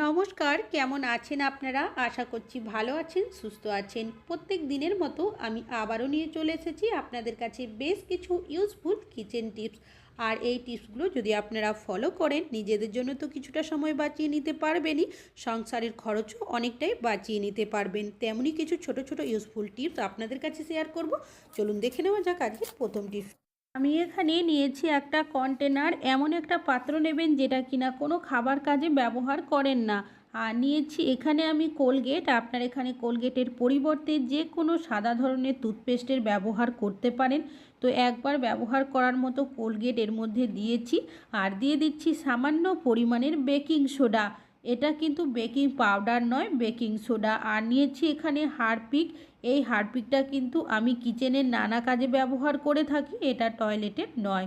নমস্কার, কেমন আছেন আপনারা? আশা করছি ভালো আছেন, সুস্থ আছেন। প্রত্যেক দিনের মতো আমি আবারও নিয়ে চলে এসেছি আপনাদের কাছে বেশ কিছু ইউজফুল কিচেন টিপস আর এই টিপসগুলো যদি আপনারা ফলো করেন, নিজেদের জন্য তো কিছুটা সময় বাঁচিয়ে নিতে পারবেনই, সংসারের খরচও অনেকটাই বাঁচিয়ে নিতে পারবেন। তেমনই কিছু ছোট ছোট ইউজফুল টিপস আপনাদের কাছে শেয়ার করব। চলুন দেখে নেওয়া যাক আজকের প্রথম টিপস আমি এখানে নিয়েছি একটা কন্টেনার এমন একটা পাত্র নেবেন যেটা কিনা কোনো খাবার কাজে ব্যবহার করেন না। আর নিয়েছি এখানে আমি কোলগেট আপনার এখানে কোলগেটের পরিবর্তে যে কোনো সাদা ধরনের টুথপেস্টের ব্যবহার করতে পারেন। তো একবার ব্যবহার করার মতো কোলগেট এর মধ্যে দিয়েছি। আর দিয়ে দিচ্ছি সামান্য পরিমাণের বেকিং সোডা এটা কিন্তু বেকিং পাউডার নয়, বেকিং সোডা। আর নিয়েছি এখানে হারপিক। এই হারপিকটা কিন্তু আমি কিচেনের নানা কাজে ব্যবহার করে থাকি, এটা টয়লেটের নয়।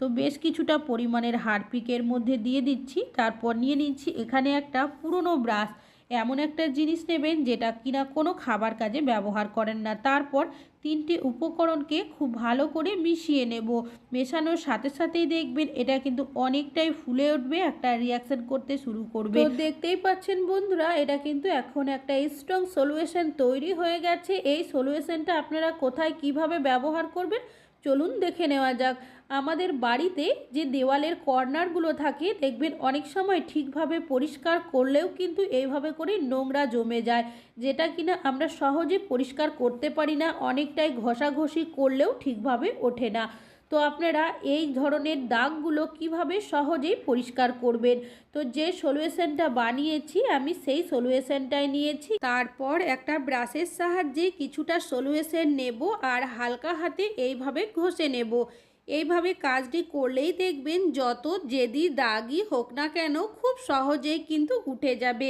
তো বেশ কিছুটা পরিমাণের হারপিকের মধ্যে দিয়ে দিচ্ছি। তারপর নিয়ে নিচ্ছি এখানে একটা পুরনো ব্রাশ। এমন একটা জিনিস নেবেন যেটা কিনা কোনো খাবার কাজে ব্যবহার করেন না। তারপর তিনটি উপকরণকে খুব ভালো করে মিশিয়ে নেব। মেশানোর সাথে সাথেই দেখবেন এটা কিন্তু অনেকটাই ফুলে উঠবে, একটা রিয়াকশন করতে শুরু করবে। দেখতেই পাচ্ছেন বন্ধুরা, এটা কিন্তু এখন একটা স্ট্রং সলিউশন তৈরি হয়ে গেছে। এই সলিউশনটা আপনারা কোথায় কীভাবে ব্যবহার করবেন চলুন দেখে নেওয়া যাক। আমাদের বাড়িতে যে দেওয়ালের কর্নারগুলো থাকে, দেখবেন অনেক সময় ঠিকভাবে পরিষ্কার করলেও কিন্তু এইভাবে করে নোংরা জমে যায়, যেটা কিনা আমরা সহজে পরিষ্কার করতে পারি না, অনেকটাই ঘষাঘষি করলেও ঠিকভাবে ওঠে না। তো আপনারা এই ধরনের দাগগুলো কীভাবে সহজেই পরিষ্কার করবেন? তো যে সলিউশনটা বানিয়েছি, আমি সেই সলিউশনটাই নিয়েছি। তারপর একটা ব্রাশের সাহায্যে কিছুটা সলিউশন নেব আর হালকা হাতে এইভাবে ঘষে নেব। এইভাবে কাজটি করলেই দেখবেন যত জেদি দাগই হোক না কেন, খুব সহজেই কিন্তু উঠে যাবে।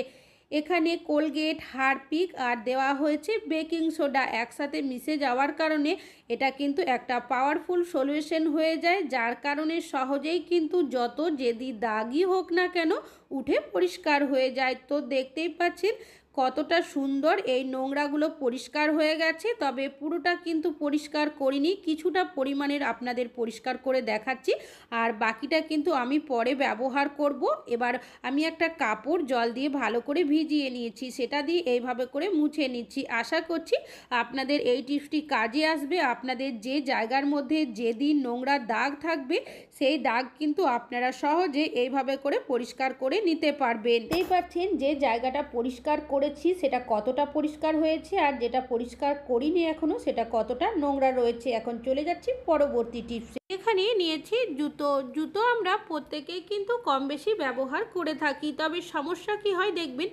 এখানে কোলগেট, হারপিক আর দেওয়া হয়েছে বেকিং সোডা একসাথে মিশে যাওয়ার কারণে এটা কিন্তু একটা পাওয়ারফুল সলিউশন হয়ে যায়, যার কারণে সহজেই কিন্তু যত যেদি দাগই হোক না কেন উঠে পরিষ্কার হয়ে যায়। তো দেখতেই পাচ্ছেন কতটা সুন্দর, এই নোংরাগুলো পরিষ্কার হয়ে গেছে, তবে পুরোটা কিন্তু পরিষ্কার করিনি, কিছুটা পরিমাণের আপনাদের পরিষ্কার করে দেখাচ্ছি, আর বাকিটা কিন্তু আমি পরে ব্যবহার করব। এবার আমি একটা কাপড় জল দিয়ে ভালো করে ভিজিয়ে নিয়েছি, সেটা দিয়ে এইভাবে করে মুছে নিচ্ছি। আশা করছি আপনাদের এই টিপসটি কাজে আসবে, আপনাদের যে জায়গার মধ্যে যেদিন নোংরা দাগ থাকবে, সেই দাগ কিন্তু আপনারা সহজে এইভাবে করে পরিষ্কার করে নিতে পারবেন। এই পাচ্ছেন যে জায়গাটা পরিষ্কার করেছি, সেটা কতটা পরিষ্কার হয়েছে আর যেটা পরিষ্কার করিনি এখনও, সেটা কতটা নোংরা রয়েছে, এখন চলে যাচ্ছি পরবর্তী টিপসে এখানে নিয়েছি জুতো। জুতো আমরা প্রত্যেকেই কিন্তু কম বেশি ব্যবহার করে থাকি, তবে সমস্যা কি হয় দেখবেন,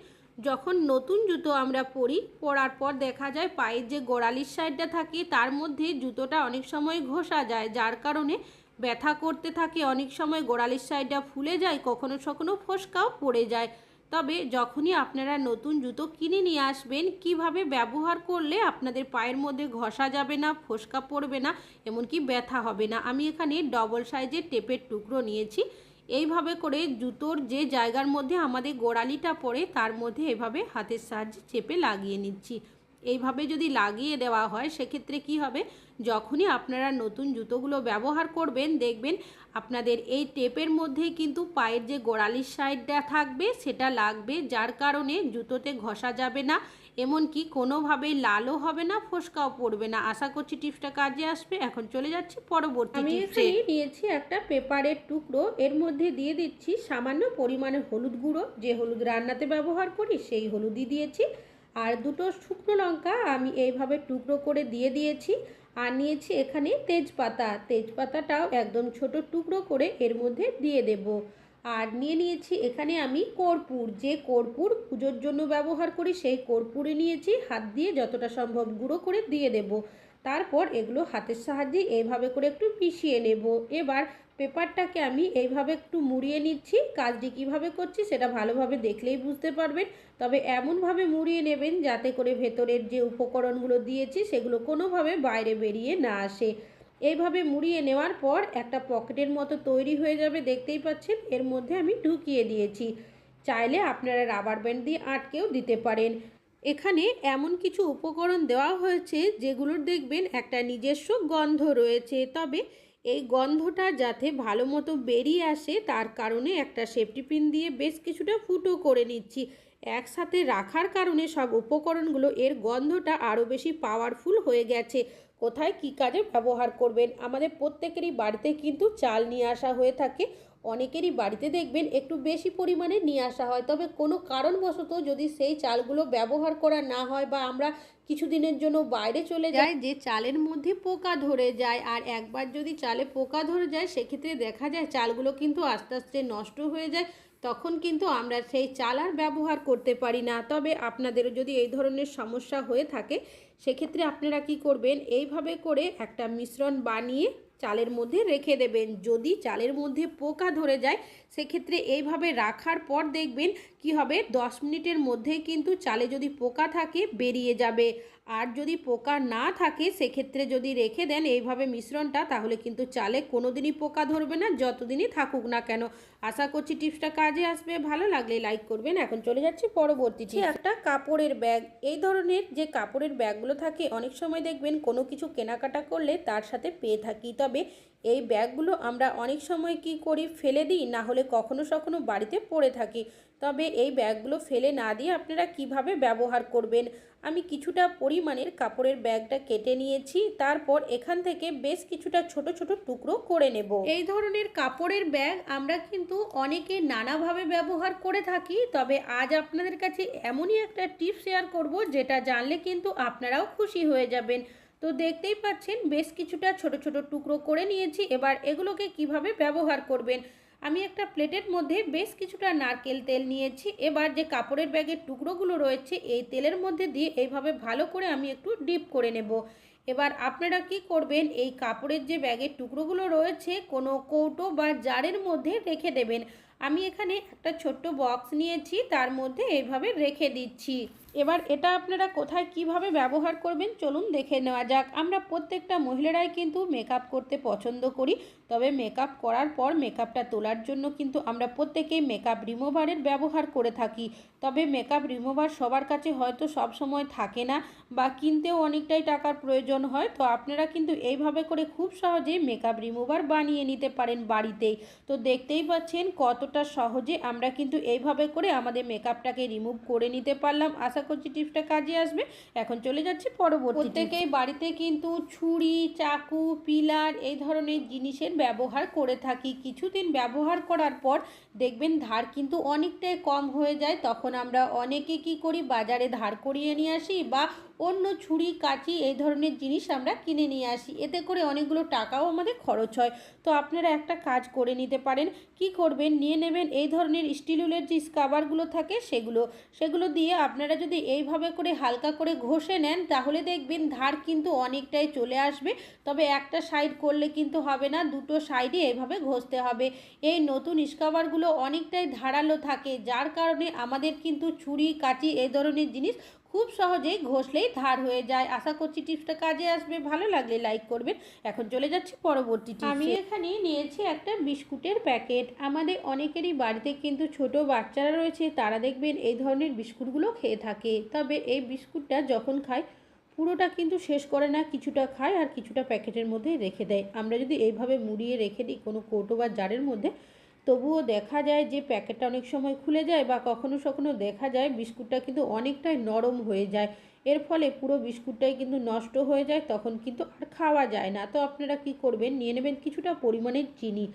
যখন নতুন জুতো আমরা পরি, পরার পর দেখা যায় পায়ের যে গোড়ালির সাইডটা থাকে, তার মধ্যে জুতোটা অনেক সময় ঘষা যায়, যার কারণে ব্যথা করতে থাকে, অনেক সময় গোড়ালির সাইডটা ফুলে যায় কখনো কখনো ফোসকাও পড়ে যায়। তবে যখনই আপনারা নতুন জুতো কিনে নিয়ে আসবেন, কীভাবে ব্যবহার করলে আপনাদের পায়ের মধ্যে ঘষা যাবে না, ফোসকা পড়বে না, এমনকি ব্যথা হবে না? আমি এখানে ডবল সাইজের টেপের টুকরো নিয়েছি। এইভাবে করে জুতোর যে জায়গার মধ্যে আমাদের গোড়ালিটা পড়ে, তার মধ্যে এভাবে হাতের সাহায্যে চেপে লাগিয়ে নিচ্ছি। এইভাবে যদি লাগিয়ে দেওয়া হয় সেক্ষেত্রে কি হবে? যখনই আপনারা নতুন জুতোগুলো ব্যবহার করবেন দেখবেন আপনাদের এই টেপের মধ্যে কিন্তু পায়ের যে গোড়ালির সাইডটা থাকবে সেটা লাগবে। যার কারণে জুতোতে ঘষা যাবে না এমনকি কোনোভাবেই লালও হবে না ফোসকাও পড়বে না। আশা করছি টিপসটা কাজে আসবে। এখন চলে যাচ্ছি পরবর্তী আমি এখানে নিয়েছি একটা পেপারের টুকরো। এর মধ্যে দিয়ে দিচ্ছি সামান্য পরিমাণে হলুদ গুঁড়ো। যে হলুদ রান্নাতে ব্যবহার করি সেই হলুদই দিয়েছি। আর দুটো শুকনো লঙ্কা আমি এইভাবে টুকরো করে দিয়ে দিয়েছি। আর নিয়েছি এখানে তেজপাতা। তেজপাতাটাও একদম ছোট টুকরো করে এর মধ্যে দিয়ে দেব। আর নিয়ে নিয়েছি এখানে আমি কর্পূর। যে কর্পূর পুজোর জন্য ব্যবহার করি, সেই কর্পূরে নিয়েছি হাত দিয়ে যতটা সম্ভব গুঁড়ো করে দিয়ে দেব। তারপর এগুলো হাতের সাহায্যে এইভাবে করে একটু পিষিয়ে নেব। এবার পেপারটাকে আমি এইভাবে একটু মুড়িয়ে নিচ্ছি, কাজটি কীভাবে করছি সেটা ভালোভাবে দেখলেই বুঝতে পারবেন। তবে এমনভাবে মুড়িয়ে নেবেন যাতে করে ভেতরের যে উপকরণগুলো দিয়েছি সেগুলো কোনোভাবে বাইরে বেরিয়ে না আসে। এইভাবে মুড়িয়ে নেওয়ার পর একটা পকেটের মতো তৈরি হয়ে যাবে, দেখতেই পাচ্ছেন? এর মধ্যে আমি ঢুকিয়ে দিয়েছি। চাইলে আপনারা রাবার ব্যান্ড দিয়ে আটকেও দিতে পারেন। এখানে এমন কিছু উপকরণ দেওয়া হয়েছে যেগুলোর দেখবেন একটা নিজস্ব গন্ধ রয়েছে। তবে এই গন্ধটা যাতে ভালো মতো বেরিয়ে আসে, তার কারণে একটা সেফটি পিন দিয়ে বেশ কিছুটা ফুটো করে নিচ্ছি। একসাথে রাখার কারণে সব উপকরণগুলো এর গন্ধটা আরও বেশি পাওয়ারফুল হয়ে গেছে। কোথায় কি কাজে ব্যবহার করবেন? আমাদের প্রত্যেকেরই বাড়িতে কিন্তু চাল নিয়ে আসা হয়ে থাকে। অনেকেরই বাড়িতে দেখবেন একটু বেশি পরিমাণে নিয়ে আসা হয়। তবে কোনো কারণবশত যদি সেই চালগুলো ব্যবহার করা না হয় বা আমরা কিছুদিনের জন্য বাইরে চলে যাই, যে চালের মধ্যে পোকা ধরে যায় আর একবার যদি চালে পোকা ধরে যায়, সেক্ষেত্রে দেখা যায় চালগুলো কিন্তু আস্তে আস্তে নষ্ট হয়ে যায়। তখন কিন্তু আমরা সেই চাল আর ব্যবহার করতে পারি না। তবে আপনাদেরও যদি এই ধরনের সমস্যা হয়ে থাকে, সেক্ষেত্রে আপনারা কি করবেন? এইভাবে করে একটা মিশ্রণ বানিয়ে চালের মধ্যে রেখে দেবেন। যদি চালের মধ্যে পোকা ধরে যায়, সেক্ষেত্রে এইভাবে রাখার পর দেখবেন কি হবে, দশ মিনিটের মধ্যে কিন্তু চালে যদি পোকা থাকে, বেরিয়ে যাবে। আর যদি পোকা না থাকে সেক্ষেত্রে যদি রেখে দেন এইভাবে মিশ্রণটা তাহলে কিন্তু চালে কোনো দিনই পোকা ধরবে না যতদিনই থাকুক না কেন। আশা করছি টিপসটা কাজে আসবে। ভালো লাগলে লাইক করবেন। এখন চলে যাচ্ছি পরবর্তী tips। একটা কাপড়ের ব্যাগ। এই ধরনের যে কাপড়ের ব্যাগগুলো থাকে অনেক সময় দেখবেন কোনো কিছু কেনাকাটা করলে তার সাথে পেয়ে থাকি। তবে এই ব্যাগগুলো আমরা অনেক সময় কি করি ফেলে দিই না হলে কখনো সখনো বাড়িতে পড়ে থাকি। তবে এই ব্যাগগুলো ফেলে না দিয়ে আপনারা কীভাবে ব্যবহার করবেন? আমি কিছুটা পরিমাণের কাপড়ের ব্যাগটা কেটে নিয়েছি, তারপর এখান থেকে বেশ কিছুটা ছোট ছোট টুকরো করে নেব। এই ধরনের কাপড়ের ব্যাগ আমরা কিন্তু অনেকে নানাভাবে ব্যবহার করে থাকি, তবে আজ আপনাদের কাছে এমনই একটা টিপ শেয়ার করব, যেটা জানলে কিন্তু আপনারাও খুশি হয়ে যাবেন। তো দেখতেই পাচ্ছেন, বেশ কিছুটা ছোট ছোট টুকরো করে নিয়েছি, এবার এগুলোকে কীভাবে ব্যবহার করবেন? আমি একটা প্লেটের মধ্যে বেশ কিছুটা নারকেল তেল নিয়েছি। এবার যে কাপড়ের ব্যাগের টুকরোগুলো রয়েছে, এই তেলের মধ্যে দিয়ে এইভাবে ভালো করে আমি একটু ডিপ করে নেব। এবার আপনারা কি করবেন, এই কাপড়ের যে ব্যাগের টুকরোগুলো রয়েছে, কোনো কৌটো বা জারের মধ্যে রেখে দেবেন। আমি এখানে একটা ছোট্ট বক্স নিয়েছি, তার মধ্যে এইভাবে রেখে দিচ্ছি। এবার এটা আপনারা কোথায় কীভাবে ব্যবহার করবেন, চলুন দেখে নেওয়া যাক। আমরা প্রত্যেকটা মহিলারাই কিন্তু মেকআপ করতে পছন্দ করি, তবে মেকআপ করার পর মেকআপটা তোলার জন্য কিন্তু আমরা প্রত্যেকেই মেকআপ রিমুভারের ব্যবহার করে থাকি। তবে মেকআপ রিমুভার সবার কাছে হয়তো সব সময় থাকে না বা কিনতেও অনেকটাই টাকার প্রয়োজন হয়, তো আপনারা কিন্তু এইভাবে করে খুব সহজেই মেকআপ রিমুভার বানিয়ে নিতে পারেন বাড়িতেই তো দেখতেই পাচ্ছেন কতটা সহজে আমরা কিন্তু এইভাবে করে আমাদের মেকআপটাকে রিমুভ করে নিতে পারলাম। আশা করছি, টিপসটা কাজে আসবে। এখন চলে যাচ্ছি পরবর্তী প্রত্যেকেই বাড়িতে কিন্তু ছুরি, চাকু, পিলার এই ধরনের জিনিসের ব্যবহার করে থাকি। কিছুদিন ব্যবহার করার পর দেখবেন ধার কিন্তু অনেকটাই কম হয়ে যায়। তখন আমরা অনেকে কি করি, বাজারে ধার করিয়ে নিয়ে আসি বা অন্য ছুরি, কাঁচি এই ধরনের জিনিস আমরা কিনে নিয়ে আসি। এতে করে অনেকগুলো টাকাও আমাদের খরচ হয়। তো আপনারা একটা কাজ করে নিতে পারেন। কি করবেন? নিয়ে নেবেন এই ধরনের স্টিল উলের যে স্কাবারগুলো থাকে সেগুলো। সেগুলো দিয়ে আপনারা যদি এইভাবে করে হালকা করে ঘষে নেন, তাহলে দেখবেন ধার কিন্তু অনেকটাই চলে আসবে। তবে একটা সাইড করলে কিন্তু হবে না, দুটো সাইডে এভাবে ঘষতে হবে। এই নতুন স্কাবারগুলো অনেকটাই ধারালো থাকে। যার কারণে আমাদের কিন্তু ছুরি, কাঁচি এই ধরনের জিনিস খুব সহজেই ঘষলেই ধার হয়ে যায়। আশা করছি টিপসটা কাজে আসবে। ভালো লাগলে লাইক করবেন। এখন চলে যাচ্ছি পরবর্তী আমি এখানে নিয়েছি একটা বিস্কুটের প্যাকেট। আমাদের অনেকেরই বাড়িতে কিন্তু ছোট বাচ্চারা রয়েছে, তারা দেখবেন এই ধরনের বিস্কুটগুলো খেয়ে থাকে। তবে এই বিস্কুটটা যখন খায়, পুরোটা কিন্তু শেষ করে না, কিছুটা খায় আর কিছুটা প্যাকেটের মধ্যে রেখে দেয়। আমরা যদি এইভাবে মুড়িয়ে রেখে দিই কোনো কৌটো বা জারের মধ্যে তবুও দেখা যায় যে প্যাকেটটা অনেক সময় খুলে যায় বা কখনো কখনো দেখা যায় বিস্কুটটা কিন্তু অনেকটাই নরম হয়ে যায়। এর ফলে পুরো বিস্কুটটাই কিন্তু নষ্ট হয়ে যায়, তখন কিন্তু আর খাওয়া যায় না। তো আপনারা কি করবেন? নিয়ে নেবেন কিছুটা পরিমাণের চিনি।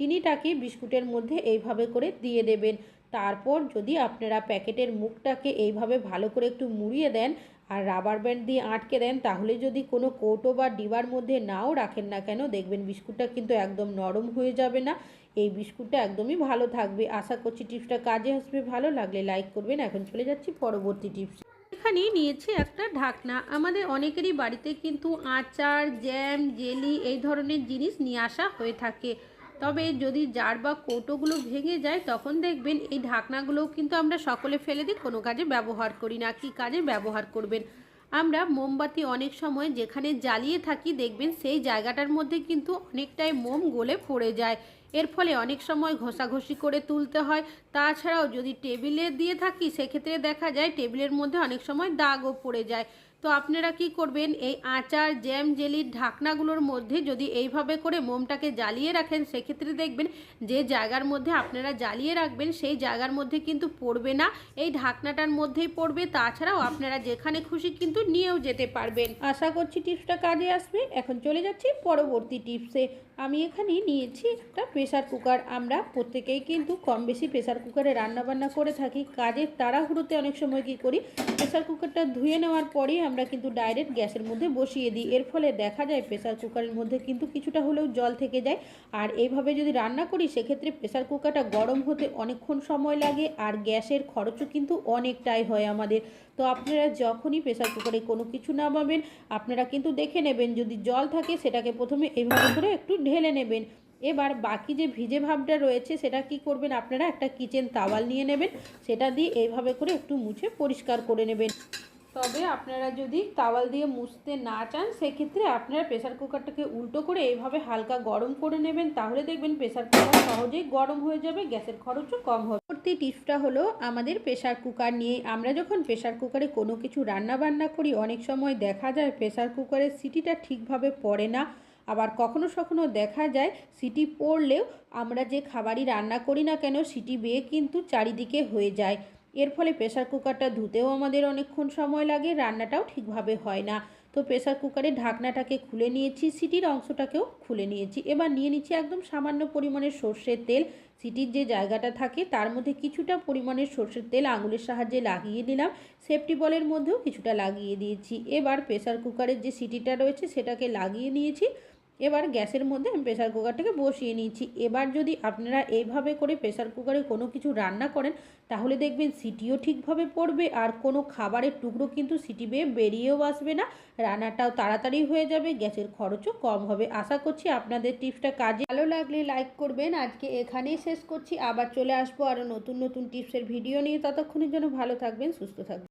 চিনিটাকে বিস্কুটের মধ্যে এইভাবে করে দিয়ে দেবেন। তারপর যদি আপনারা প্যাকেটের মুখটাকে এইভাবে ভালো করে একটু মুড়িয়ে দেন আর রাবার ব্যান্ড দিয়ে আটকে দেন, তাহলে যদি কোনো কৌটো বা ডিবার মধ্যে নাও রাখেন না কেন, দেখবেন বিস্কুটটা কিন্তু একদম নরম হয়ে যাবে না। এই বিস্কুটটা একদমই ভালো থাকবে। আশা করছি টিপসটা কাজে আসবে। ভালো লাগলে লাইক করবেন। এখন চলে যাচ্ছি পরবর্তী টিপস। এখানে নিয়েছি একটা ঢাকনা। আমাদের অনেকেরই বাড়িতে কিন্তু আচার জ্যাম জেলি এই ধরনের জিনিস নিয়ে আসা হয়ে থাকে। তবে যদি জার বা কৌটোগুলো ভেঙে যায়, তখন দেখবেন এই ঢাকনাগুলোও কিন্তু আমরা সকলে ফেলে দিই, কোনো কাজে ব্যবহার করি না। কী কাজে ব্যবহার করবেন? আমরা মোমবাতি অনেক সময় যেখানে জ্বালিয়ে থাকি, দেখবেন সেই জায়গাটার মধ্যে কিন্তু অনেকটাই মোম গলে পড়ে যায়। এর ফলে অনেক সময় ঘষাঘষি করে তুলতে হয়। তাছাড়াও যদি টেবিলে দিয়ে থাকি, সেক্ষেত্রে দেখা যায় টেবিলের মধ্যে অনেক সময় দাগও পড়ে যায়। তো আপনারা কি করবেন? এই আচার জ্যাম জেলির ঢাকনাগুলোর মধ্যে যদি এইভাবে করে মোমটাকে জ্বালিয়ে রাখেন, সেক্ষেত্রে দেখবেন যে জায়গার মধ্যে আপনারা জ্বালিয়ে রাখবেন, সেই জায়গার মধ্যে কিন্তু পড়বে না। এই ঢাকনাটার মধ্যেই পড়বে। তাছাড়াও আপনারা যেখানে খুশি কিন্তু নিয়েও যেতে পারবেন। আশা করছি টিপসটা কাজে আসবে। এখন চলে যাচ্ছি পরবর্তী টিপসে। আমি এখানে নিয়েছি একটা প্রেশার কুকার আমরা প্রত্যেকেই কিন্তু কম বেশি প্রেসার কুকারে রান্নাবান্না করে থাকি। কাজের তাড়াহুড়োতে অনেক সময় কি করি? প্রেশার কুকারটা ধুয়ে নেওয়ার পরেই আমরা কিন্তু ডাইরেক্ট গ্যাসের মধ্যে বসিয়ে দিই। এর ফলে দেখা যায় প্রেসার কুকারের মধ্যে কিন্তু কিছুটা হলেও জল থেকে যায়। আর এইভাবে যদি রান্না করি, সেক্ষেত্রে প্রেসার কুকারটা গরম হতে অনেকক্ষণ সময় লাগে আর গ্যাসের খরচও কিন্তু অনেকটাই হয় আমাদের। তো আপনারা যখনই প্রেসার কুকারে কোনো কিছু নামাবেন, আপনারা কিন্তু দেখে নেবেন, যদি জল থাকে সেটাকে প্রথমে এইভাবে করে একটু ঢেলে নেবেন। এবার বাকি যে ভিজে ভাবটা রয়েছে, সেটা কি করবেন আপনারা? একটা কিচেন তাওয়াল নিয়ে নেবেন। সেটা দিয়ে এইভাবে করে একটু মুছে পরিষ্কার করে নেবেন। তবে আপনারা যদি তাওয়াল দিয়ে মুছতে না চান, সেক্ষেত্রে আপনারা প্রেসার কুকারটাকে উল্টো করে এইভাবে হালকা গরম করে নেবেন। তাহলে দেখবেন প্রেশার কুকার সহজেই গরম হয়ে যাবে, গ্যাসের খরচও কম হবে। পরবর্তী টিপসটা হলো আমাদের প্রেসার কুকার নিয়ে। আমরা যখন প্রেসার কুকারে কোনো কিছু রান্না বান্না করি, অনেক সময় দেখা যায় প্রেশার কুকারের সিটিটা ঠিকভাবে পড়ে না। আবার কখনো কখনো দেখা যায় সিটি পড়লেও আমরা যে খাবারই রান্না করি না কেন, সিটি বেয়ে কিন্তু চারিদিকে হয়ে যায়। এর ফলে প্রেসার কুকারটা ধুতেও আমাদের অনেকক্ষণ সময় লাগে, রান্নাটাও ঠিকভাবে হয় না। তো প্রেশার কুকারের ঢাকনাটাকে খুলে নিয়েছি, সিটির অংশটাকেও খুলে নিয়েছি। এবার নিয়ে নিচ্ছি একদম সামান্য পরিমাণের সর্ষের তেল। সিটির যে জায়গাটা থাকে, তার মধ্যে কিছুটা পরিমাণের সর্ষের তেল আঙুলের সাহায্যে লাগিয়ে নিলাম সেফটি বলের মধ্যেও কিছুটা লাগিয়ে দিয়েছি। এবার প্রেসার কুকারের যে সিটিটা রয়েছে, সেটাকে লাগিয়ে নিয়েছি। এবার গ্যাসের মধ্যে আমি প্রেসার কুকারটাকে বসিয়ে নিয়েছি। এবার যদি আপনারা এইভাবে করে প্রেসার কুকারে কোনো কিছু রান্না করেন, তাহলে দেখবেন সিটিও ঠিকভাবে পড়বে আর কোনো খাবারের টুকরো কিন্তু সিটি বেয়ে বেরিয়েও আসবে না। রান্নাটাও তাড়াতাড়ি হয়ে যাবে, গ্যাসের খরচও কম হবে। আশা করছি আপনাদের টিপসটা কাজে ভালো লাগলে লাইক করবেন। আজকে এখানেই শেষ করছি। আবার চলে আসব আরও নতুন নতুন টিপসের ভিডিও নিয়ে। ততক্ষণের জন্য ভালো থাকবেন, সুস্থ থাকবেন।